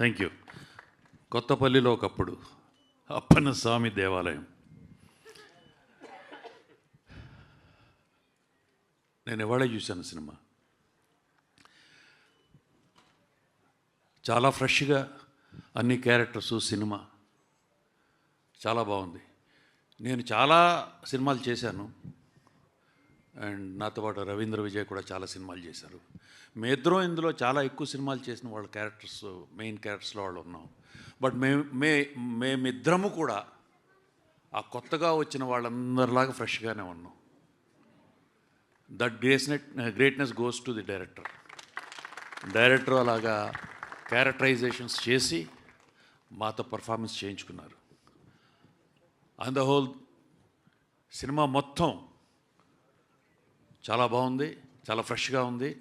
Thank you కొత్తపల్లిలో ఒకప్పుడు అప్పన్న స్వామి దేవాలయం. నేను ఇవాళే చూశాను సినిమా. చాలా ఫ్రెష్గా అన్ని క్యారెక్టర్స్ సినిమా చాలా బాగుంది. నేను చాలా సినిమాలు చేశాను. అండ్ నాతో పాటు రవీంద్ర విజయ్ కూడా చాలా సినిమాలు చేశారు. మీ ఇందులో చాలా ఎక్కువ సినిమాలు చేసిన వాళ్ళ క్యారెక్టర్స్ మెయిన్ క్యారెక్టర్స్లో వాళ్ళు ఉన్నాం. బట్ మేము మే మేమిద్దరము కూడా ఆ కొత్తగా వచ్చిన వాళ్ళందరిలాగా ఫ్రెష్గానే ఉన్నాం. That greatness greatness goes to the director director అలాగా క్యారెక్టరైజేషన్స్ చేసి మాతో పర్ఫార్మెన్స్ చేయించుకున్నారు. ఆన్ ద హోల్ సినిమా మొత్తం చాలా బాగుంది చాలా ఫ్రెష్గా ఉంది.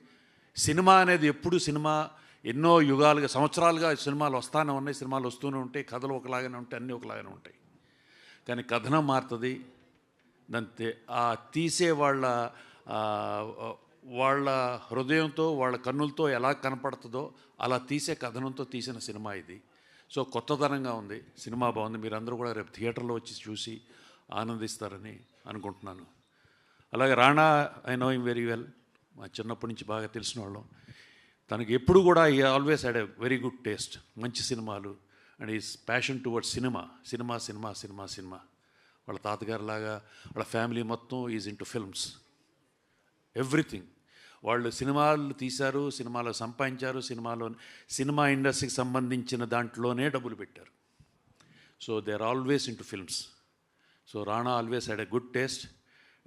సినిమా అనేది ఎప్పుడు సినిమా ఎన్నో యుగాలుగా సంవత్సరాలుగా సినిమాలు వస్తానే ఉన్నాయి సినిమాలు వస్తూనే ఉంటాయి కథలు ఒకలాగానే ఉంటాయి అన్నీ ఒకలాగానే ఉంటాయి. కానీ కథనం మారుతుంది. దాని ఆ తీసే వాళ్ళ వాళ్ళ హృదయంతో వాళ్ళ కన్నులతో ఎలా కనపడుతుందో అలా తీసే కథనంతో తీసిన సినిమా ఇది. సో కొత్తదనంగా ఉంది. సినిమా బాగుంది. మీరందరూ కూడా రేపు థియేటర్లో వచ్చి చూసి ఆనందిస్తారని అనుకుంటున్నాను. అలాగే Rana I know him very well మా చిన్నప్పటి నుంచి బాగా తెలిసిన వాళ్ళం. తనకి ఎప్పుడు కూడా he always had a very good taste మంచి సినిమాలు. And his passion towards cinema cinema cinema cinema cinema వాళ్ళ తాతగారు లాగా వాళ్ళ ఫ్యామిలీ మొత్తం is into films everything వాళ్ళు సినిమాలు తీశారు సినిమాలో సంపాదించారు సినిమాలో సినిమా ఇండస్ట్రీకి సంబంధించిన దాంట్లోనే డబ్బులు పెట్టారు. So they are always into films so Rana always had a good taste